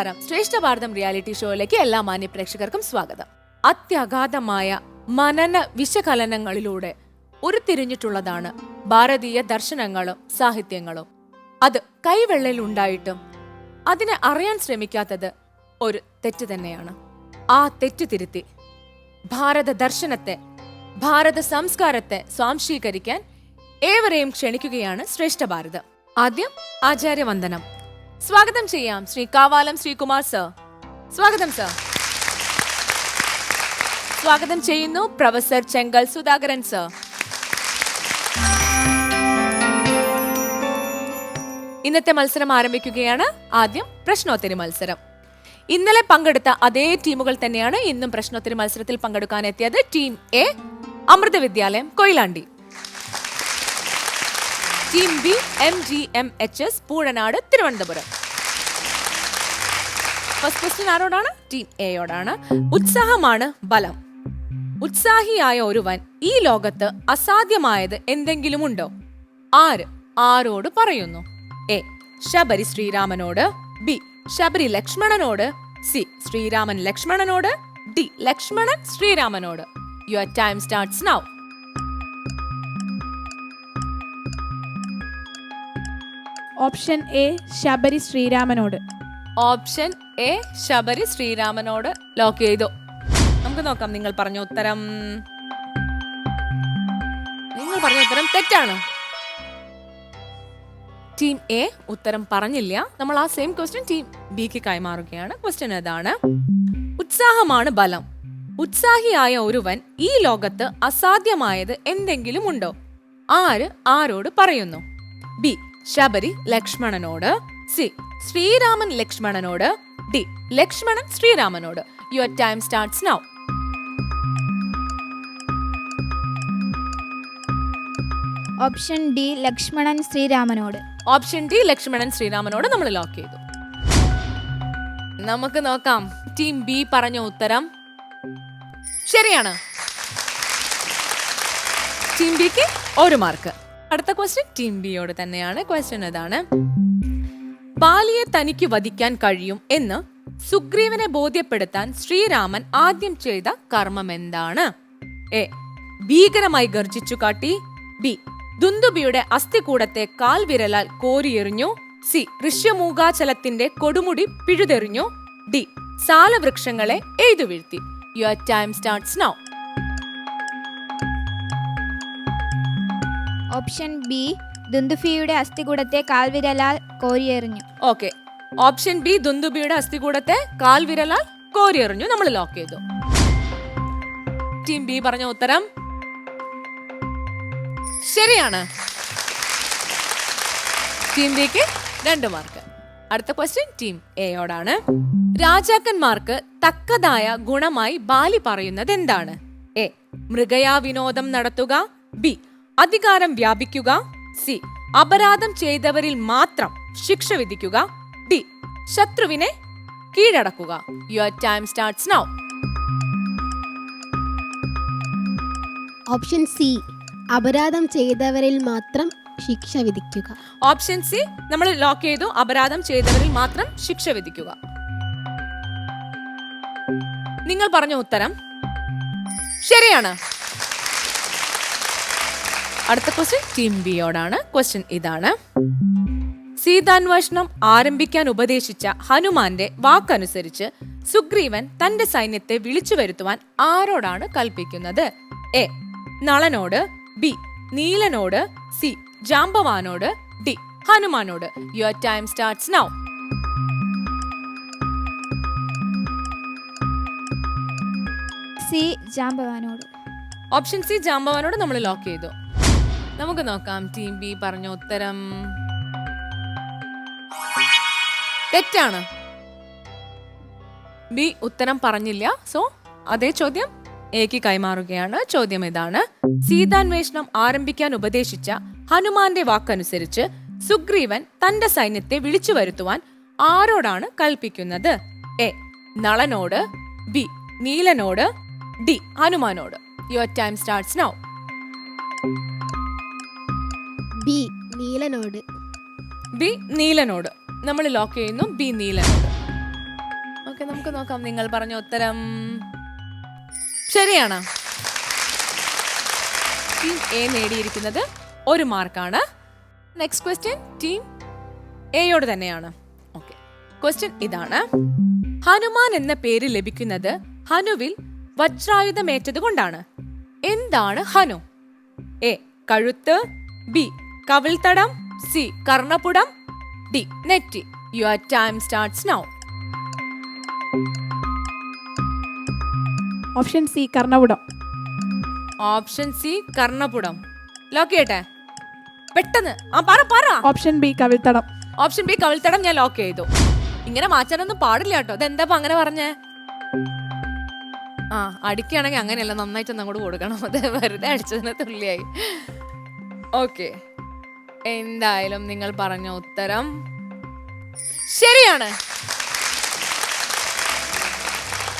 നമസ്കാരം. ശ്രേഷ്ഠ ഭാരതം റിയാലിറ്റി ഷോയിലേക്ക് എല്ലാ മാന്യ പ്രേക്ഷകർക്കും സ്വാഗതം. അത്യഗാധമായ മനന വിശകലനങ്ങളിലൂടെ ഉരുത്തിരിഞ്ഞിട്ടുള്ളതാണ് ഭാരതീയ ദർശനങ്ങളും സാഹിത്യങ്ങളും. അത് കൈവെള്ളയിൽ ഉണ്ടായിട്ടും അതിനെ അറിയാൻ ശ്രമിക്കാത്തത് ഒരു തെറ്റ് തന്നെയാണ്. ആ തെറ്റ് തിരുത്തി ഭാരത ദർശനത്തെ ഭാരത സംസ്കാരത്തെ സ്വാംശീകരിക്കാൻ ഏവരെയും ക്ഷണിക്കുകയാണ് ശ്രേഷ്ഠ ഭാരതം ആദ്യം ആചാര്യവന്ദനം. സ്വാഗതം ചെയ്യാം ശ്രീ കാവാലം ശ്രീകുമാർ സർ. സ്വാഗതം സർ. സ്വാഗതം ചെയ്യുന്നു പ്രൊഫസർ ചെങ്കൽ സുധാകരൻ സർ. ഇന്നത്തെ മത്സരം ആരംഭിക്കുകയാണ്. ആദ്യം പ്രശ്നോത്തരി മത്സരം. ഇന്നലെ പങ്കെടുത്ത അതേ ടീമുകൾ തന്നെയാണ് ഇന്നും പ്രശ്നോത്തരി മത്സരത്തിൽ പങ്കെടുക്കാൻ എത്തിയത് team A Amrita Vidyalayam Koyilandy. Team B M G M H S Poozhanad Thiruvananthapuram. First question ആരോടാണ്? ടീം എയോടാണ് ഉത്സാഹമാണ് ബലം. ഉത്സാഹിയായ ഒരുവൻ ഈ ലോകത്ത് അസാധ്യമായത് എന്തെങ്കിലുമുണ്ടോ? ആര്? ആരോട് പറയുന്നു? എ ശബരി ശ്രീരാമനോട് ബി ശബരി ലക്ഷ്മണനോട് സി ശ്രീരാമൻ ലക്ഷ്മണനോട് D Lakshmanan ശ്രീരാമനോട്. Your time starts now option A Shabari ശ്രീരാമനോട്. Option A Shabari ശ്രീരാമനോട് ലോക്ക് ചെയ്തു. നമുക്ക് നോക്കാം നിങ്ങൾ പറഞ്ഞ ഉത്തരം. നിങ്ങൾ പറഞ്ഞ ഉത്തരം തെറ്റാണ്. ടീം എ ഉത്തരം പറഞ്ഞില്ല. നമ്മൾ ആ സെയിം ക്വസ്റ്റ്യൻ ടീം ബിക്ക് കൈമാറുകയാണ്. ക്വസ്റ്റ്യൻ അതാണ് ഉത്സാഹമാണ് ബലം. ഉത്സാഹിയായ ഒരുവൻ ഈ ലോകത്ത് അസാധ്യമായത് എന്തെങ്കിലും ഉണ്ടോ? ആര് ആരോട് പറയുന്നു? ബി ശബരി ലക്ഷ്മണനോട് സി ശ്രീരാമൻ ലക്ഷ്മണനോട് D Lakshmanan ശ്രീരാമനോട്. Your time starts now option D Lakshmanan ശ്രീരാമനോട്. Option D Lakshmanan ശ്രീരാമനോട് നമ്മൾ ലോക്ക് ചെയ്തു. നമുക്ക് നോക്കാം. ടീം ബി പറഞ്ഞ ഉത്തരം. ശരിയാണ്. ടീം ബിക്ക് ഒരു മാർക്ക് അടുത്ത ക്വസ്റ്റ്യൻ ടീം ബിയോട് തന്നെയാണ് ക്വസ്റ്റ്യൻ അതാണ് ബാലിയെ തനിക്ക് വധിക്കാൻ കഴിയും എന്ന് സുഗ്രീവനെ ബോധ്യപ്പെടുത്താൻ ശ്രീരാമൻ ആദ്യം ചെയ്ത കർമ്മം എന്താണ്? എ. ഭീകരമായി ഗർജിച്ചു കാട്ടി. ബി. ദുന്ദുബിയുടെ അസ്ഥികൂടത്തെ കാൽവിരലാൽ കോരിയെറിഞ്ഞു. സി. ഋഷ്യമൂകാചലത്തിന്റെ കൊടുമുടി പിഴുതെറിഞ്ഞു. ഡി. സാലവൃക്ഷങ്ങളെ എഴുതു വീഴ്ത്തി. Your time starts now option B ദുന്ദുഫിയുടെ അസ്ഥികൂടത്തെ കാൽവിരലാൽ കോരിയെറിഞ്ഞു. ഓക്കെ. ഓപ്ഷൻ ബി ദുന്ദുബിയുടെ അസ്ഥികൂടത്തെ കാൽവിരലാൽ കോരിയെറിഞ്ഞു. നമ്മൾ ലോക്ക് ചെയ്തു. ടീം ബി പറഞ്ഞ ഉത്തരം ശരിയാണ്. ടീം ബിക്ക് രണ്ട് മാർക്ക്. അടുത്ത ക്വസ്റ്റ്യൻ ടീം എയോടാണ് രാജാക്കന്മാർക്ക് തക്കതായ ഗുണമായി ബാലി പറയുന്നത് എന്താണ്? എ. മൃഗയാ വിനോദം നടത്തുക. ബി. അധികാരം വ്യാപിക്കുക. സി. അപരാധം ചെയ്തവരിൽ മാത്രം ശിക്ഷ വിധിക്കുക. ഡി. ശത്രുവിനെ കീഴടക്കുക. Your time starts now option C അപരാധം ചെയ്തവരിൽ മാത്രം ശിക്ഷ വിധിക്കുക. ഓപ്ഷൻ സി നമ്മൾ ലോക്ക് ചെയ്തു. അപരാധം ചെയ്തവരിൽ മാത്രം ശിക്ഷ വിധിക്കുക. നിങ്ങൾ പറഞ്ഞ ഉത്തരം ശരിയാണ്. അടുത്ത ക്വസ്റ്റ്യൻ ടീം ബിയോടാണ് ക്വസ്റ്റ്യൻ ഇതാണ്. സീതാന്വേഷണം ആരംഭിക്കാൻ ഉപദേശിച്ച ഹനുമാന്റെ വാക്കനുസരിച്ച് സുഗ്രീവൻ തന്റെ സൈന്യത്തെ വിളിച്ചു വരുത്തുവാൻ ആരോടാണ് കൽപ്പിക്കുന്നത്? എ നളനോട്. ബി നീലനോട്. സി ജാംബവാനോട് D ഹനുമാനോട്. Your time starts now C ജാംബവാനോട് option C ജാംബവാനോട് നമ്മൾ ലോക്ക് ചെയ്തു. നമുക്ക് നോക്കാം. ടീം ബി പറഞ്ഞ ഉത്തരം. തെറ്റാണ്. ബി ഉത്തരം പറഞ്ഞില്ല. സോ അതേ ചോദ്യം എക്ക് കൈമാറുകയാണ്. ചോദ്യം ഇതാണ്. സീതാന്വേഷണം ആരംഭിക്കാൻ ഉപദേശിച്ച ഹനുമാന്റെ വാക്കനുസരിച്ച് സുഗ്രീവൻ തന്റെ സൈന്യത്തെ വിളിച്ചു വരുത്തുവാൻ ആരോടാണ് കൽപ്പിക്കുന്നത്? എ നളനോട് ബി നീലനോട് D ഹനുമാനോട്. Your time starts now B നീലനോട്. B നീലനോട്. നമ്മൾ ലോക്ക് ചെയ്യുന്നു. ബി നീലനോട്. ഓക്കെ നമുക്ക് നോക്കാം നിങ്ങൾ പറഞ്ഞ ഉത്തരം. ശരിയാണ്. ടീം എ നേടിയിരിക്കുന്നത് ഒരു മാർക്കാണ്. നെക്സ്റ്റ് ക്വസ്റ്റ്യൻ ടീം എയോട് തന്നെയാണ്. ഓക്കെ ക്വസ്റ്റ്യൻ ഇതാണ്. ഹനുമാൻ എന്ന പേര് ലഭിക്കുന്നത് ഹനുവിൽ വജ്രായുധമേറ്റത് കൊണ്ടാണ്. എന്താണ് ഹനു? എ കഴുത്ത്. ബി കവിൾത്തടം സി. കർണപുടം ഡി. നെറ്റി. Your time starts now option C കർണപുടം. Option C കർണപുടം. ലോക്ക് ചെയ്യട്ടെ? പെട്ടെന്ന്. ആ പറ പറ. ഓപ്ഷൻ ബി കവിൾത്തടം. ഓപ്ഷൻ ബി കവിൾത്തടം ഞാൻ ലോക്ക് ചെയ്തു. ഇങ്ങനെ മാറ്റാനൊന്നും പാടില്ല കേട്ടോ. ഇതെന്താ അങ്ങനെ പറഞ്ഞേ? ആ അടിക്കുകയാണെങ്കിൽ അങ്ങനെയല്ല. നന്നായിട്ട് അങ്ങോട്ട് കൊടുക്കണം. അത് വെറുതെ അടിച്ചതിന് തുല്യായി. ഓക്കെ എന്തായാലും നിങ്ങൾ പറഞ്ഞ ഉത്തരം ശരിയാണ്.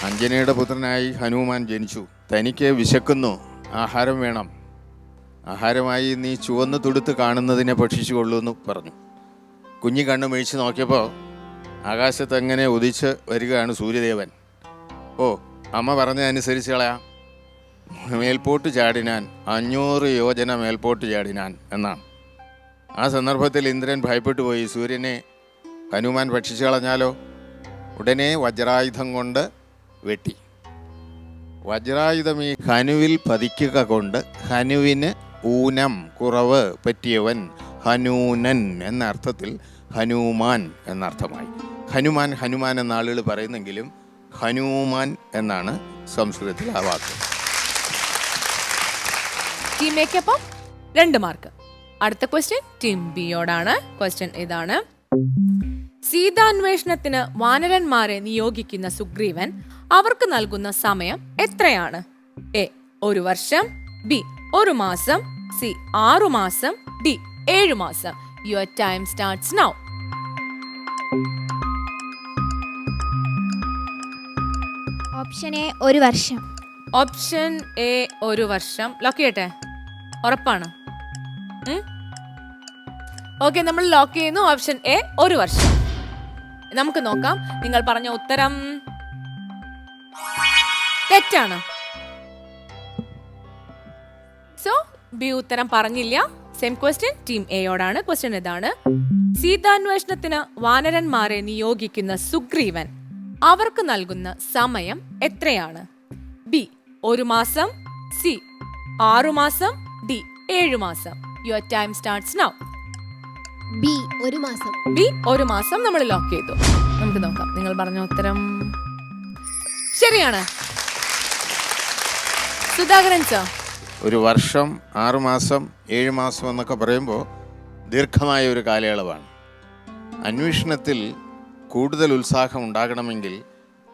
അഞ്ജനയുടെ പുത്രനായി ഹനുമാൻ ജനിച്ചു. തനിക്ക് വിശക്കുന്നു. ആഹാരം വേണം. ആഹാരമായി നീ ചുവന്ന് തുടുത്ത് കാണുന്നതിനെ ഭക്ഷിച്ചു കൊള്ളൂന്ന് പറഞ്ഞു. കുഞ്ഞു കണ്ണു മേഴിച്ച് നോക്കിയപ്പോൾ ആകാശത്ത് എങ്ങനെ ഉദിച്ച് വരികയാണ് സൂര്യദേവൻ. ഓ അമ്മ പറഞ്ഞതനുസരിച്ച് കളയാം മേൽപോട്ട് ചാടിനാൻ അഞ്ഞൂറ് യോജന മേൽപോട്ട് ചാടിനാൻ എന്നാണ്. ആ സന്ദർഭത്തിൽ ഇന്ദ്രൻ ഭയപ്പെട്ടു പോയി സൂര്യനെ ഹനുമാൻ ഭക്ഷിച്ചു കളഞ്ഞാലോ? ഉടനെ വജ്രായുധം കൊണ്ട് വെട്ടി. വജ്രായുധം ഈ ഹനുവിൽ പതിക്കുക കൊണ്ട് ഹനുവിന് ഊനം കുറവ് പറ്റിയവൻ ഹനൂനൻ എന്ന അർത്ഥത്തിൽ ഹനുമാൻ എന്നർത്ഥമായി. ഹനുമാൻ ഹനുമാൻ എന്ന ആളുകൾ പറയുന്നെങ്കിലും ഹനുമാൻ എന്നാണ് സംസ്കൃതത്തിൽ ആ വാക്ക്. രണ്ട് മാർക്ക് അടുത്ത ക്വസ്റ്റ്യൻ ടിംബിയോടാണ് ക്വസ്റ്റ്യൻ ഇതാണ്. സീതാന്വേഷണത്തിന് വാനരന്മാരെ നിയോഗിക്കുന്ന സുഗ്രീവൻ അവർക്ക് നൽകുന്ന സമയം എത്രയാണ്? എ ഒരു വർഷം. ബി ഒരു മാസം. സി ആറു മാസം. ഡി ഏഴു മാസം. Your time starts now option A ഒരു വർഷം. ഓപ്ഷൻ എ ഒരു വർഷം. ലോക്ക് ചെയ്യട്ടെ? ഉറപ്പാണ്? ഓക്കെ നമ്മൾ ലോക്ക് ചെയ്യുന്നു. ഓപ്ഷൻ എ ഒരു വർഷം. നമുക്ക് നോക്കാം. നിങ്ങൾ പറഞ്ഞ ഉത്തരം തെറ്റാണ്. സോ ബി ഉത്തരം പറഞ്ഞില്ല. സെയിം ക്വസ്റ്റ്യൻ ടീം എയോടാണ് ക്വസ്റ്റ്യൻ ഇതാണ്. സീതാന്വേഷണത്തിന് വാനരന്മാരെ നിയോഗിക്കുന്ന സുഗ്രീവൻ അവർക്ക് നൽകുന്ന സമയം എത്രയാണ്? ബി ഒരു മാസം. സി ആറു മാസം. ഡി ഏഴു മാസം. Your time starts now B ഒരു മാസം. ബി ഒരു മാസം നമ്മൾ ലോക്ക് ചെയ്തു. നമുക്ക് നോക്കാം. നിങ്ങൾ പറഞ്ഞ ഉത്തരം. ശരിയാണ്. സുധാകരൻ സർ ഒരു വർഷം ആറ് മാസം ഏഴ് മാസം എന്നൊക്കെ പറയുമ്പോൾ ദീർഘമായ ഒരു കാലയളവാണ്. അന്വേഷണത്തിൽ കൂടുതൽ ഉത്സാഹം ഉണ്ടാകണമെങ്കിൽ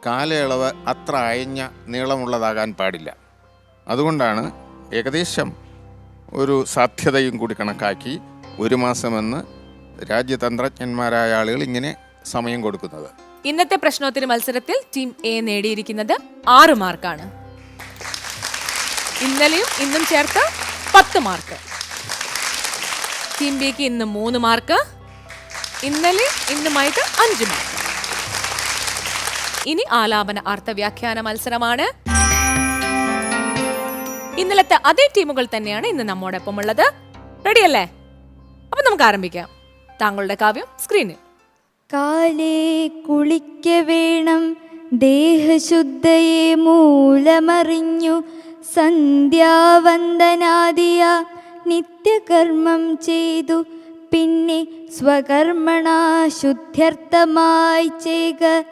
കാലയളവ് അത്ര അയഞ്ഞ നീളമുള്ളതാകാൻ പാടില്ല. അതുകൊണ്ടാണ് ഏകദേശം ഒരു സാധ്യതയും കൂടി കണക്കാക്കി ഒരു മാസമെന്ന് രാജ്യതന്ത്രജ്ഞന്മാരായ ആളുകൾ ഇങ്ങനെ സമയം കൊടുക്കുന്നത്. ഇന്നത്തെ പ്രശ്നോത്തര മത്സരത്തിൽ ടീം എ നേടിയിരിക്കുന്നത് ആറ് മാർക്കാണ്. ഇന്നലെയും ഇന്നും ചേർത്ത് പത്ത് മാർക്ക്. ടീം ബിക്ക് ഇന്ന് മൂന്ന് മാർക്ക്. ഇന്നലെ ഇന്നുമായിട്ട് അഞ്ച് മാർക്ക്. ഇനി ആലാപന അർത്ഥവ്യാഖ്യാന മത്സരമാണ്. ഇന്നലത്തെ അതേ ടീമുകൾ തന്നെയാണ് ഇന്ന് നമ്മോടൊപ്പം ഉള്ളത്. റെഡിയല്ലേ അപ്പൊ നമുക്ക് ആരംഭിക്കാം. താങ്കളുടെ കാവ്യം സ്ക്രീനിൽ കാലേ കുളിക്ക വേണം ദേഹശുദ്ധയെ മൂലമറിഞ്ഞു. സന്ധ്യാവന്ദനാദിയ നിത്യകർമ്മം ചെയ്തു. പിന്നെ സ്വകർമ്മണ ശുദ്ധ്യർത്ഥമായി ചെയ്ക.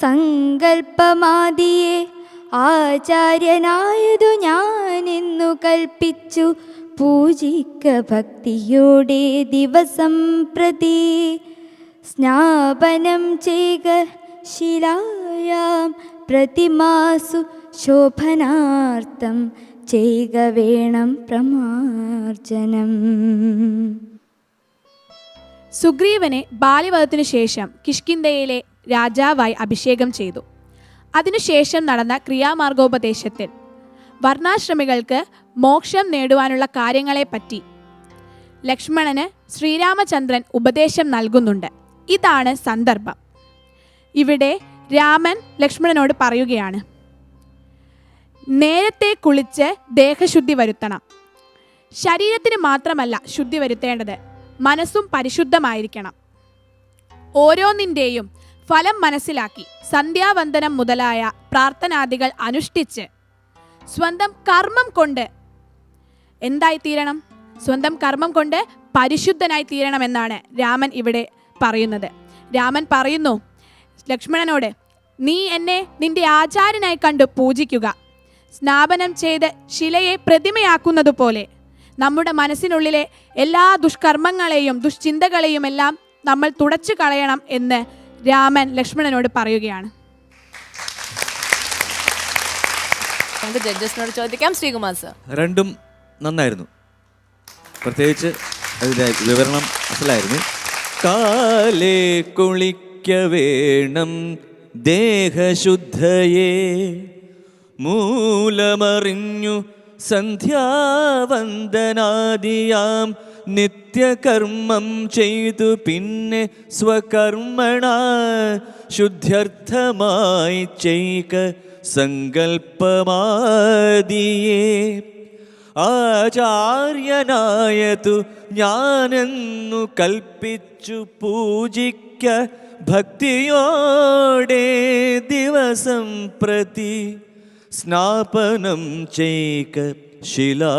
സങ്കൽപ്പമാദിയെ ആചാര്യനായതു ഞാനെന്നു കൽപ്പിച്ചു. പൂജിക്ക ഭക്തിയോടെ ദിവസം പ്രതി. സ്നാപനം ചെയ്ക ശിലായാം പ്രതിമാസു ശോഭനാർത്ഥം. ചെയ്ക വേണം പ്രമാർജനം. സുഗ്രീവനെ ബാല്യവധത്തിനു ശേഷം കിഷ്കിന്ധയിലെ രാജാവായി അഭിഷേകം ചെയ്തു. അതിനുശേഷം നടന്ന ക്രിയാമാർഗോപദേശത്തിൽ വർണാശ്രമികൾക്ക് മോക്ഷം നേടുവാനുള്ള കാര്യങ്ങളെപ്പറ്റി ലക്ഷ്മണന് ശ്രീരാമചന്ദ്രൻ ഉപദേശം നൽകുന്നുണ്ട്. ഇതാണ് സന്ദർഭം. ഇവിടെ രാമൻ ലക്ഷ്മണനോട് പറയുകയാണ് നേരത്തെ കുളിച്ച് ദേഹശുദ്ധി വരുത്തണം. ശരീരത്തിന് മാത്രമല്ല ശുദ്ധി വരുത്തേണ്ടത് മനസ്സും പരിശുദ്ധമായിരിക്കണം. ഓരോന്നിന്റെയും ഫലം മനസ്സിലാക്കി സന്ധ്യാവന്ദനം മുതലായ പ്രാർത്ഥനാദികൾ അനുഷ്ഠിച്ച് സ്വന്തം കർമ്മം കൊണ്ട് എന്തായി തീരണം? സ്വന്തം കർമ്മം കൊണ്ട് പരിശുദ്ധനായി തീരണമെന്നാണ് രാമൻ ഇവിടെ പറയുന്നത്. രാമൻ പറയുന്നു ലക്ഷ്മണനോട് നീ എന്നെ നിന്റെ ആചാര്യനായി കണ്ടു പൂജിക്കുക. സ്നാപനം ചെയ്ത് ശിലയെ പ്രതിമയാക്കുന്നത് പോലെ നമ്മുടെ മനസ്സിനുള്ളിലെ എല്ലാ ദുഷ്കർമ്മങ്ങളെയും ദുഷ്ചിന്തകളെയും എല്ലാം നമ്മൾ തുടച്ചു കളയണം എന്ന് രാമൻ ലക്ഷ്മണനോട് പറയുകയാണ്. നമുക്ക് ജഡ്ജസിനോട് ചോദിക്കാം ശ്രീകുമാർ സർ. രണ്ടും നന്നായിരുന്നു. പ്രത്യേകിച്ച് അതിന്റെ വിവരണം അസലായിരുന്നു. കാലേ കുളിക്ക വേണം ദേഹശുദ്ധയെ. മൂലമറിഞ്ഞു സന്ധ്യാവന്ദനാദിയാം നിത്യകർമ്മം ചെയ്തു പിന്നെ സ്വകർമ്മണ ശുദ്ധ്യർത്ഥമായി ചെയ്ക സങ്കൽപ്പമാദിയേ ആചാര്യനായതു ഞാനെന്നു കൽപ്പിച്ചു പൂജിക്ക ഭക്തിയോടെ ദിവസം പ്രതി സ്നാപനം ചെയ്ക ശിലായാം.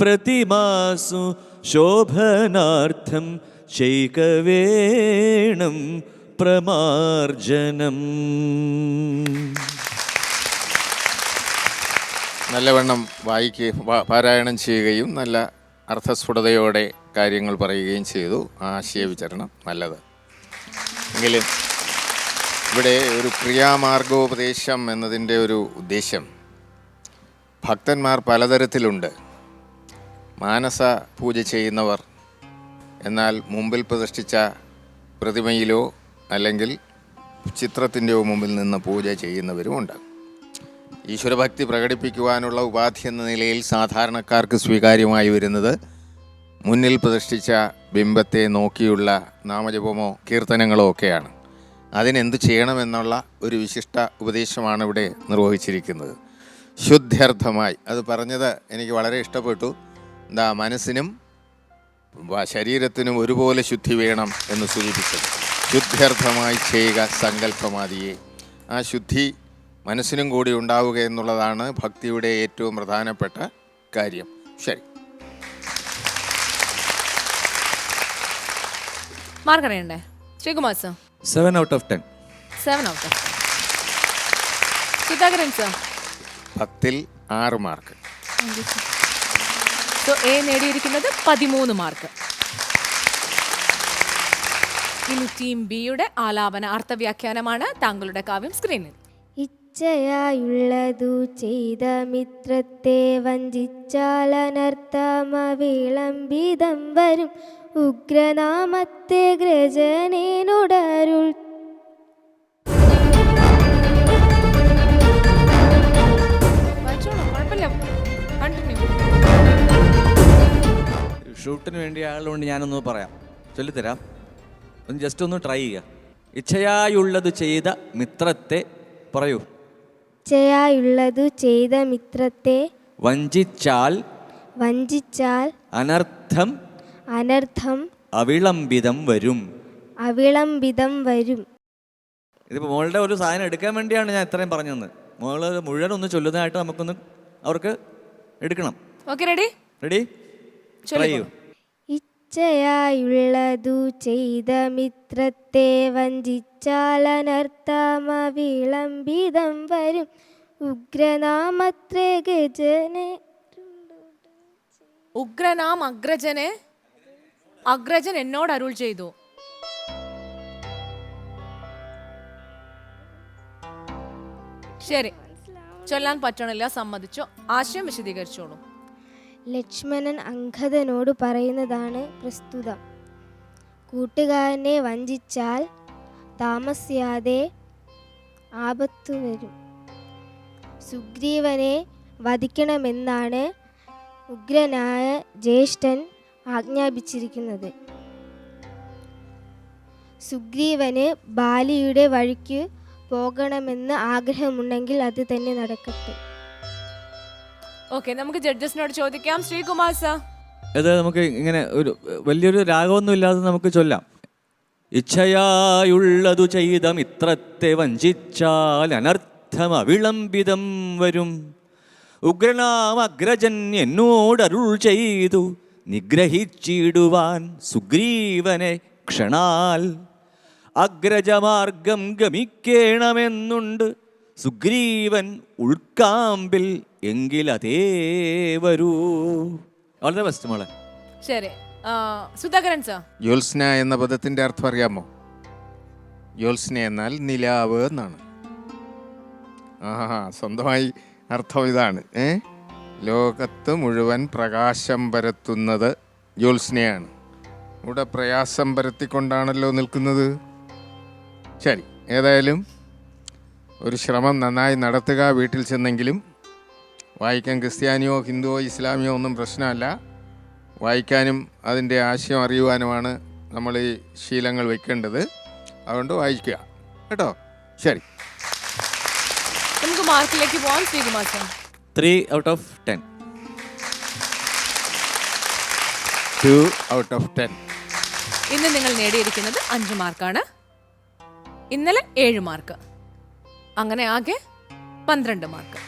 പ്രതിമാസു ശോഭനാർത്ഥം ചെയ്ക വേണം പ്രമാർജനം. നല്ലവണ്ണം വായിക്കുക പാ- പാരായണം ചെയ്യുകയും നല്ല അർത്ഥസ്ഫുടതയോടെ കാര്യങ്ങൾ പറയുകയും ചെയ്തു. ആശയവിചരണം നല്ലത്. എങ്കിലും ഇവിടെ ഒരു ക്രിയാമാർഗോപദേശം എന്നതിന്റെ ഒരു ഉദ്ദേശം. ഭക്തന്മാർ പലതരത്തിലുണ്ട്. മാനസ പൂജ ചെയ്യുന്നവർ എന്നാൽ മുമ്പിൽ പ്രതിഷ്ഠിച്ച പ്രതിമയിലോ അല്ലെങ്കിൽ ചിത്രത്തിന്റെയോ മുമ്പിൽ നിന്ന് പൂജ ചെയ്യുന്നവരുമുണ്ട് ഈശ്വരഭക്തി പ്രകടിപ്പിക്കുവാനുള്ള ഉപാധി എന്ന നിലയിൽ സാധാരണക്കാർക്ക് സ്വീകാര്യമായി വരുന്നത് മുന്നിൽ പ്രതിഷ്ഠിച്ച ബിംബത്തെ നോക്കിയുള്ള നാമജപമോ കീർത്തനങ്ങളോ ഒക്കെയാണ്. അതിനെന്ത് ചെയ്യണമെന്നുള്ള ഒരു വിശിഷ്ട ഉപദേശമാണ് ഇവിടെ നിർവഹിച്ചിരിക്കുന്നത്. ശുദ്ധ്യർത്ഥമായി. അത് പറഞ്ഞത് എനിക്ക് വളരെ ഇഷ്ടപ്പെട്ടു. എന്താ മനസ്സിനും ശരീരത്തിനും ഒരുപോലെ ശുദ്ധി വേണം എന്ന് സൂചിപ്പിച്ചത്. ശുദ്ധ്യർത്ഥമായി ചെയ്യുക സങ്കല്പമാതിയെ ആ ശുദ്ധി മനസ്സിനും കൂടി ഉണ്ടാവുക എന്നുള്ളതാണ് ഭക്തിയുടെ ഏറ്റവും പ്രധാനപ്പെട്ട കാര്യം. ശരി. മാർക്ക് അറിയണ്ടേ? Sreekumar sir. Seven out of ten seven out of Sudhakaran sir. പത്തിൽ ആറ് മാർക്ക്. സോ എ നേടിയിരിക്കുന്നത് പതിമൂന്ന് മാർക്ക് ഇനി ടീം ബിയുടെ ആലാപന അർത്ഥവ്യാഖ്യാനമാണ് താങ്കളുടെ കാവ്യം സ്ക്രീനിൽ ഇച്ഛയായുള്ളതു ചെയ്ത മിത്രത്തെ വഞ്ചിച്ചാലനർത്ഥമവിളംബിതം വരും. ഉഗ്രനാമത്തെ ഗ്രജനേനുടരുൾ ഷൂട്ടിന് വേണ്ടി ആളുകൊണ്ട് ഞാനൊന്ന് പറയാം. ചൊല്ലിത്തരാം. ഒന്ന് ജസ്റ്റ് ഒന്ന് ട്രൈ ചെയ്യുക. ഇച്ഛയായുള്ളത് ചെയ്ത മിത്രത്തെ പറയൂ. ഇച്ഛയായുള്ളതു ചെയ്ത മിത്രത്തെ വഞ്ചിച്ചാൽ വഞ്ചിച്ചാൽ അനർത്ഥം അനർത്ഥം അവിളംബിതം വരും. അവിളംബിതം വരും. ഇതിപ്പോൾ മോളുടെ ഒരു സാധനം എടുക്കാൻ വേണ്ടിയാണ് ഞാൻ ഇത്രയും പറഞ്ഞത്. മോൾ മുഴുവൻ ഒന്ന് ചൊല്ലുന്നതായിട്ട് നമുക്കൊന്ന് അവർക്ക് എടുക്കണം. ഓക്കെ റെഡി റെഡി ട്രൈ ചെയ്യൂ. ഇച്ഛയായുള്ളതു ചെയ്ത മിത്രത്തെ വഞ്ചിച്ചാലനർത്ഥമവിളംബിതം വരും. ഉഗ്രനാമത്രേ ഗജനെ. ഉഗ്രനാം അഗ്രജനെ. അഗ്രജൻ എന്നോട് അരുൾ ചെയ്തു. ശരി. ചൊല്ലാൻ പറ്റണില്ല സമ്മതിച്ചു. ആശയം വിശദീകരിച്ചോളൂ. ലക്ഷ്മണൻ അങ്കദനോട് പറയുന്നതാണ് പ്രസ്തുതം. കൂട്ടുകാരനെ വഞ്ചിച്ചാൽ താമസിയാതെ ആപത്തു വരും. സുഗ്രീവനെ വധിക്കണമെന്നാണ് ഉഗ്രനായ ജ്യേഷ്ഠൻ ആജ്ഞാപിച്ചിരിക്കുന്നത്. സുഗ്രീവന് ബാലിയുടെ വഴിക്ക് പോകണമെന്ന് ആഗ്രഹമുണ്ടെങ്കിൽ അത് തന്നെ നടക്കട്ടെ. ഓക്കെ നമുക്ക് ജഡ്ജസിനോട് ചോദിക്കാം. ശ്രീകുമാർ സർ ഇത് നമുക്ക് ഇങ്ങനെ ഒരു വലിയൊരു രാഗമൊന്നും ഇല്ലാതെ നമുക്ക് ചൊല്ലാം. ഇച്ഛയായുള്ളതു ചെയ്ത മിത്രത്തെ വഞ്ചിച്ചാൽ അനർത്ഥം അവിളംബിതം വരും. ഉഗ്രനാം അഗ്രജൻ എന്നോട് അരുൾ ചെയ്തു. നിഗ്രഹിച്ചിടുവാൻ സുഗ്രീവനെ ക്ഷണാൽ. അഗ്രജമാർഗം ഗമിക്കേണമെന്നുണ്ട്. സുഗ്രീവൻ ഉൾക്കാമ്പിൽ എങ്കിലതേ വരൂ. ഓൾ ദ ബെസ്റ്റ് മോളെ. ശരി. ആ, സുധാകരൻ സർ ജ്യോത്സ്ന എന്ന പദത്തിന്റെ അർത്ഥം അറിയാമോ? ജ്യോത്സ്ന എന്നാൽ നിലാവ് എന്നാണ്. ആഹാ സ്വന്തമായി അർത്ഥം ഇതാണ്. ഏ? ലോകത്ത് മുഴുവൻ പ്രകാശം പരത്തുന്നത് ജ്യോത്സ്നയാണ്. ഇവിടെ പ്രയാസം പരത്തിക്കൊണ്ടാണല്ലോ നിൽക്കുന്നത്. ശരി ഏതായാലും ഒരു ശ്രമം നന്നായി നടത്തുക വീട്ടിൽ ചെന്നെങ്കിലും വായിക്കാൻ ക്രിസ്ത്യാനിയോ ഹിന്ദുവോ ഇസ്ലാമിയോ ഒന്നും പ്രശ്നമല്ല. വായിക്കാനും അതിന്റെ ആശയം അറിയുവാനുമാണ് നമ്മൾ ഈ ശീലങ്ങൾ വെക്കേണ്ടത്. അതുകൊണ്ട് വായിക്കുക. കേട്ടോ? ശരി. നമുക്ക് മാർക്കിലേക്ക് പോവാം Sreekumar three out of ten two out of ten ഇന്ന് നിങ്ങൾ നേടിയിരിക്കുന്നത് അഞ്ച് മാർക്കാണ്. ഇന്നലെ ഏഴ് മാർക്ക്. അങ്ങനെ ആകെ പന്ത്രണ്ട് മാർക്ക്.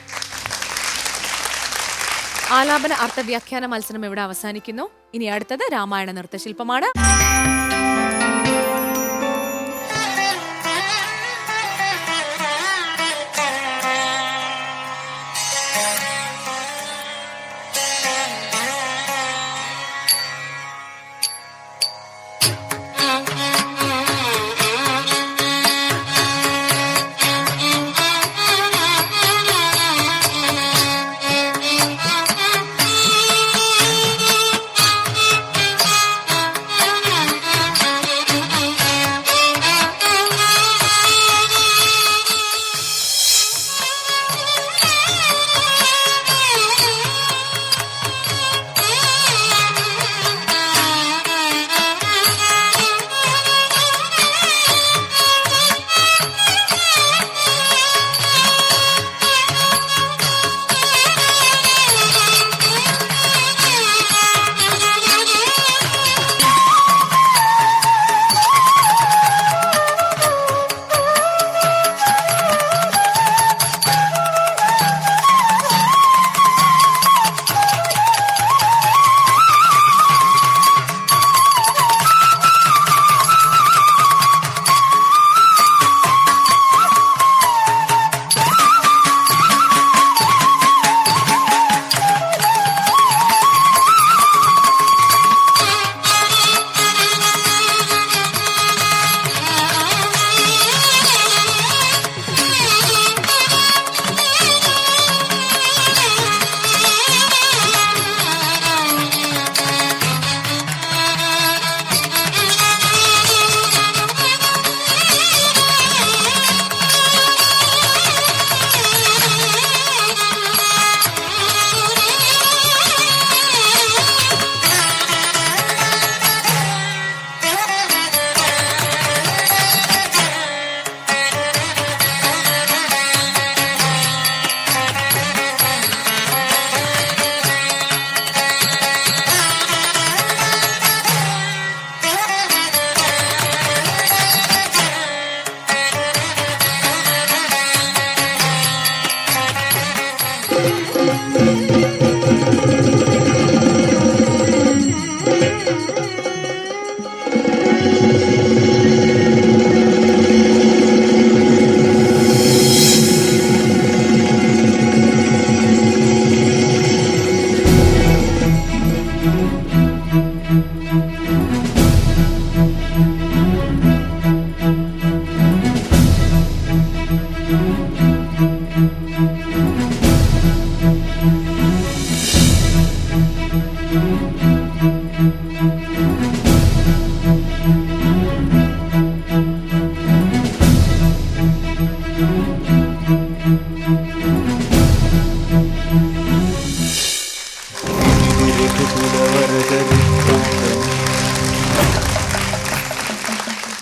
ആലാപന അർത്ഥവ്യാഖ്യാന മത്സരം ഇവിടെ അവസാനിക്കുന്നു. ഇനി അടുത്തത് രാമായണ നൃത്തശില്പമാണ്.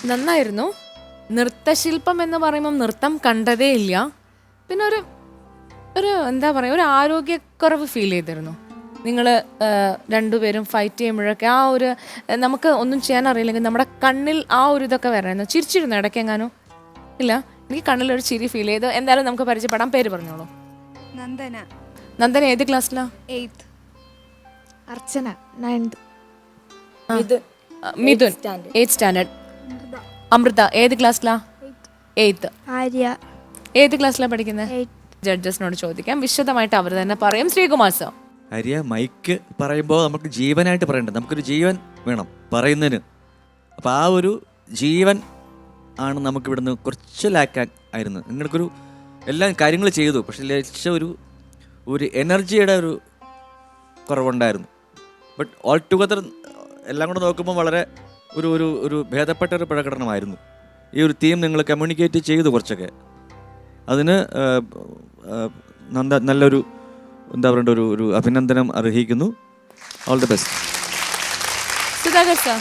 നന്നായിരുന്നു. നൃത്തശില്പം എന്ന് പറയുമ്പോൾ നൃത്തം കണ്ടതേ ഇല്ല. പിന്നെ ഒരു ഒരു എന്താ പറയുക ഒരു ആരോഗ്യക്കുറവ് ഫീൽ ചെയ്തിരുന്നു. നിങ്ങൾ രണ്ടുപേരും ഫൈറ്റ് ചെയ്യുമ്പോഴൊക്കെ ആ ഒരു നമുക്ക് ഒന്നും ചെയ്യാൻ അറിയില്ലെങ്കിൽ നമ്മുടെ കണ്ണിൽ ആ ഒരു ഇതൊക്കെ വരായിരുന്നു. ചിരിച്ചിരുന്നു ഇടയ്ക്കെങ്ങാനോ? ഇല്ല? എനിക്ക് കണ്ണിലൊരു ചിരി ഫീൽ ചെയ്തു എന്തായാലും നമുക്ക് പരിചയപ്പെടാം. പേര് പറഞ്ഞോളൂ. നന്ദന. നന്ദന ഏത് ക്ലാസ്സിലാ eighth Archana ninth Mithun. Eighth standard Amrita. ഏത് ക്ലാസ്സിലാ? എയ്ത്ത് ആര്യ. ഏത് ക്ലാസ്സിലാ പഠിക്കുന്നത് ജഡ്ജസിനോട് ചോദിക്കാം. വിശദമായിട്ട് അവർ തന്നെ പറയും. ശ്രീകുമാർ സർ. ആര്യ മൈക്ക് പറയുമ്പോൾ നമുക്ക് ജീവനായിട്ട് പറയണ്ടേ നമുക്കൊരു ജീവൻ വേണം പറയുന്നതിന്. അപ്പം ആ ഒരു ജീവൻ ആണ് നമുക്ക് ഇവിടുന്ന് കുറച്ച് ലാക്ക് ആയിരുന്നു. നിങ്ങൾക്കൊരു എല്ലാ കാര്യങ്ങൾ ചെയ്തു. പക്ഷെ ലക്ഷ്യ ഒരു ഒരു എനർജിയുടെ ഒരു കുറവുണ്ടായിരുന്നു. ബട്ട് ഓൾ ടുഗദർ എല്ലാം കൂടെ നോക്കുമ്പോൾ വളരെ ഒരു ഒരു ഒരു ഭേദപ്പെട്ട ഒരു പ്രകടനമായിരുന്നു. ഈ ഒരു തീം നിങ്ങൾ കമ്മ്യൂണിക്കേറ്റ് ചെയ്തു കുറച്ചൊക്കെ. അതിന് നല്ലൊരു എന്താ പറയണ്ട ഒരു ഒരു അഭിനന്ദനം അർഹിക്കുന്നു. All the best Sudhakar sir.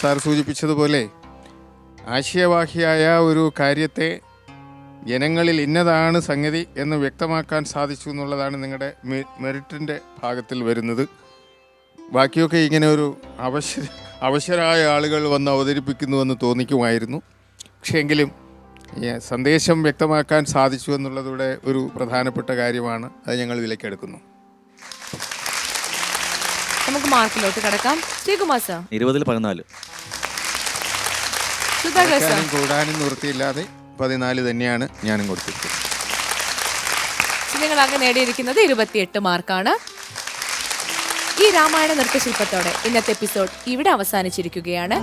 Sir സൂചിപ്പിച്ചതുപോലെ ആശയവാഹിയായ ഒരു കാര്യത്തെ ജനങ്ങളിൽ ഇന്നതാണ് സംഗതി എന്ന് വ്യക്തമാക്കാൻ സാധിച്ചു എന്നുള്ളതാണ് നിങ്ങളുടെ മെറിറ്റിന്റെ ഭാഗത്തിൽ വരുന്നത്. ബാക്കിയൊക്കെ ഇങ്ങനെ ഒരു അവശ്യ അവശരായ ആളുകൾ വന്ന് അവതരിപ്പിക്കുന്നുവെന്ന് തോന്നിക്കുമായിരുന്നു. പക്ഷേ എങ്കിലും ഈ സന്ദേശം വ്യക്തമാക്കാൻ സാധിച്ചു എന്നുള്ളതിവിടെ ഒരു പ്രധാനപ്പെട്ട കാര്യമാണ് അത് ഞങ്ങൾ വിലക്കെടുക്കുന്നു. നമുക്ക് മാർക്കിലോട്ട് കിടക്കാം. ശ്രീകുമാർ സർ. ഇരുപതിൽ പതിനാല്. സുധാകർ സർ. കുറയ്ക്കാനും കൂടാനും നിവൃത്തിയില്ലാതെ പതിനാല് തന്നെയാണ് ഞാനും കൊടുത്തിരിക്കുന്നത്. നിങ്ങൾ അങ്ങ് നേടിയിരിക്കുന്നത് ഇരുപത്തിയെട്ട് മാർക്കാണ്. ഈ രാമായണ നൃത്തശില്പത്തോടെ ഇന്നത്തെ എപ്പിസോഡ് ഇവിടെ അവസാനിച്ചിരിക്കുകയാണ്.